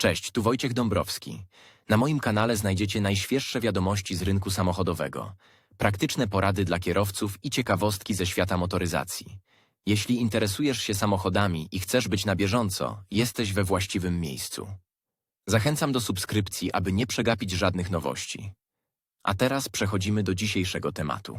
Cześć, tu Wojciech Dąbrowski. Na moim kanale znajdziecie najświeższe wiadomości z rynku samochodowego, praktyczne porady dla kierowców i ciekawostki ze świata motoryzacji. Jeśli interesujesz się samochodami i chcesz być na bieżąco, jesteś we właściwym miejscu. Zachęcam do subskrypcji, aby nie przegapić żadnych nowości. A teraz przechodzimy do dzisiejszego tematu.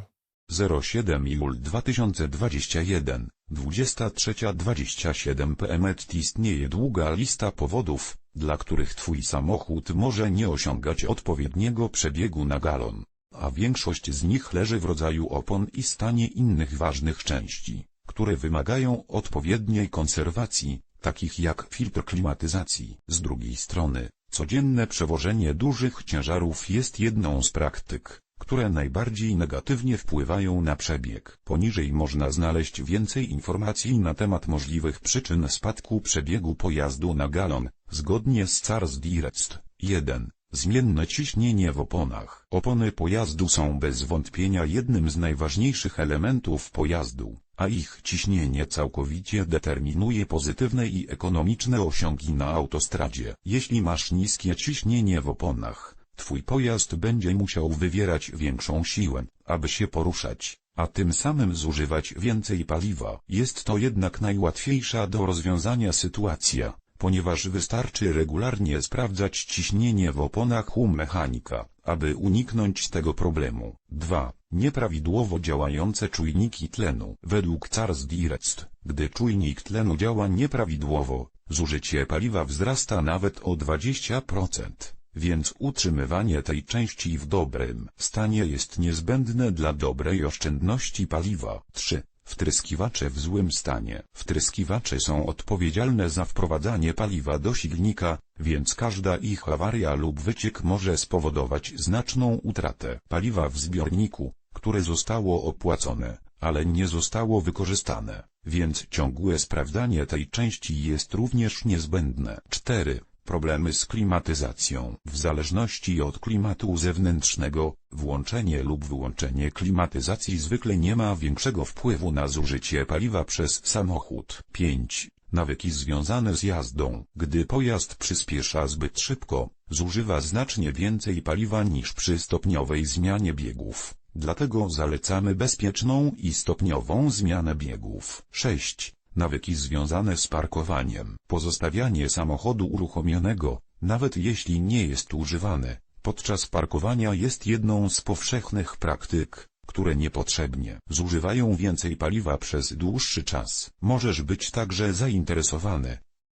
07 jul 2021, 23.27 pm istnieje długa lista powodów, dla których Twój samochód może nie osiągać odpowiedniego przebiegu na galon, a większość z nich leży w rodzaju opon i stanie innych ważnych części, które wymagają odpowiedniej konserwacji, takich jak filtr klimatyzacji. Z drugiej strony, codzienne przewożenie dużych ciężarów jest jedną z praktyk, które najbardziej negatywnie wpływają na przebieg. Poniżej można znaleźć więcej informacji na temat możliwych przyczyn spadku przebiegu pojazdu na galon, zgodnie z Cars Direct. 1. Zmienne ciśnienie w oponach. Opony pojazdu są bez wątpienia jednym z najważniejszych elementów pojazdu, a ich ciśnienie całkowicie determinuje pozytywne i ekonomiczne osiągi na autostradzie. Jeśli masz niskie ciśnienie w oponach, Twój pojazd będzie musiał wywierać większą siłę, aby się poruszać, a tym samym zużywać więcej paliwa. Jest to jednak najłatwiejsza do rozwiązania sytuacja, ponieważ wystarczy regularnie sprawdzać ciśnienie w oponach u mechanika, aby uniknąć tego problemu. 2. Nieprawidłowo działające czujniki tlenu. Według Cars Direct, gdy czujnik tlenu działa nieprawidłowo, zużycie paliwa wzrasta nawet o 20% więc utrzymywanie tej części w dobrym stanie jest niezbędne dla dobrej oszczędności paliwa. 3. Wtryskiwacze w złym stanie. Wtryskiwacze są odpowiedzialne za wprowadzanie paliwa do silnika, więc każda ich awaria lub wyciek może spowodować znaczną utratę paliwa w zbiorniku, które zostało opłacone, ale nie zostało wykorzystane, więc ciągłe sprawdzanie tej części jest również niezbędne. 4. Problemy z klimatyzacją. W zależności od klimatu zewnętrznego, włączenie lub wyłączenie klimatyzacji zwykle nie ma większego wpływu na zużycie paliwa przez samochód. 5. Nawyki związane z jazdą. Gdy pojazd przyspiesza zbyt szybko, zużywa znacznie więcej paliwa niż przy stopniowej zmianie biegów. Dlatego zalecamy bezpieczną i stopniową zmianę biegów. 6. Nawyki związane z parkowaniem. Pozostawianie samochodu uruchomionego, nawet jeśli nie jest używane, podczas parkowania jest jedną z powszechnych praktyk, które niepotrzebnie zużywają więcej paliwa przez dłuższy czas. Możesz być także zainteresowany,